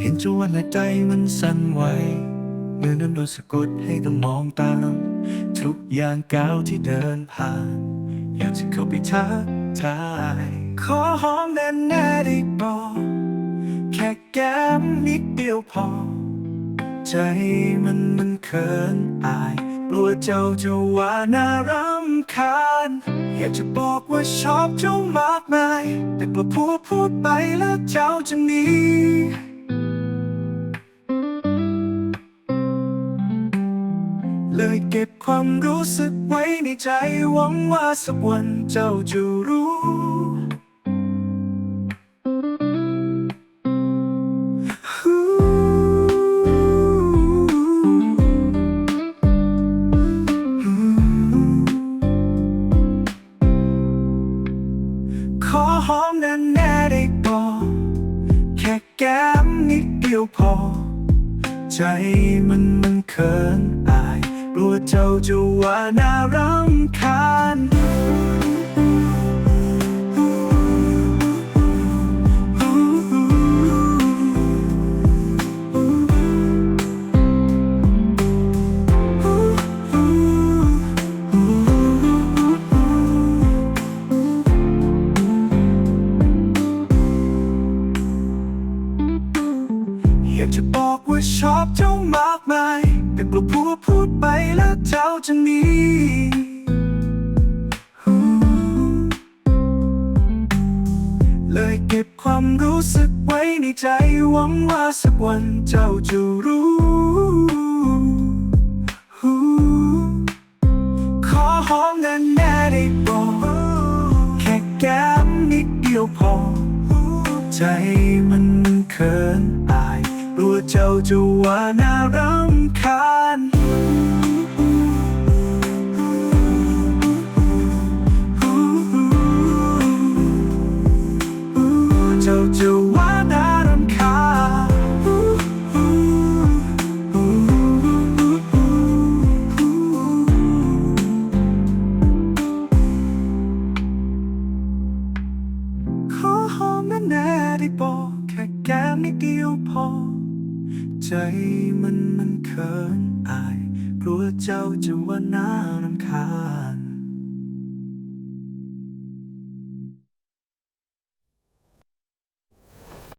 เห็นจนวันและใจมันสั่นไหวเมื่อนั้นโดนสะกดให้ต้องมองตาม ทุกอย่างก้าวที่เดินผ่าน อยากจะเข้าไปทักทาย ขอหอมแน่แน่ได้บอกแค่แก้มนิดเดียวพอ ใจมันมันเขินอายกลัวเจ้าจะว่าน่ารำคาญ อยากจะบอกว่าชอบเจ้ามากมาย แต่กลัวพูดพูดไปแล้วเจ้าจะหนี เลยเก็บความรู้สึกไว้ในใจหวังว่าสักวันเจ้าจะรู้ ขอหอมแน่แน่ได้บอกแค่แก้มนิดเดียวพอ ใจมันมันเขินอาย เจ้าจะว่าน่ารำคาญ อยากจะบอกว่าชอบเจ้ามากมายแต่กลัวพูดพูดไปแล้วเจ้าจะหนีเลยเก็บความรู้สึกไว้ในใจหวังว่าสักวันเจ้าจะรู้ ขอหอมแน่แน่ได้บอกแค่แก้มนิดเดียวพอ ใจมันเขิน เจ้าจะว่าน่ารำคาญ เจ้าจะว่าน่ารำคาญ ขอหอมแน่ๆได้บอกแค่แก้มนิดเดียวพอ ใจมันมันเขินอายกลัวเจ้าจะว่าน่ารำคาญ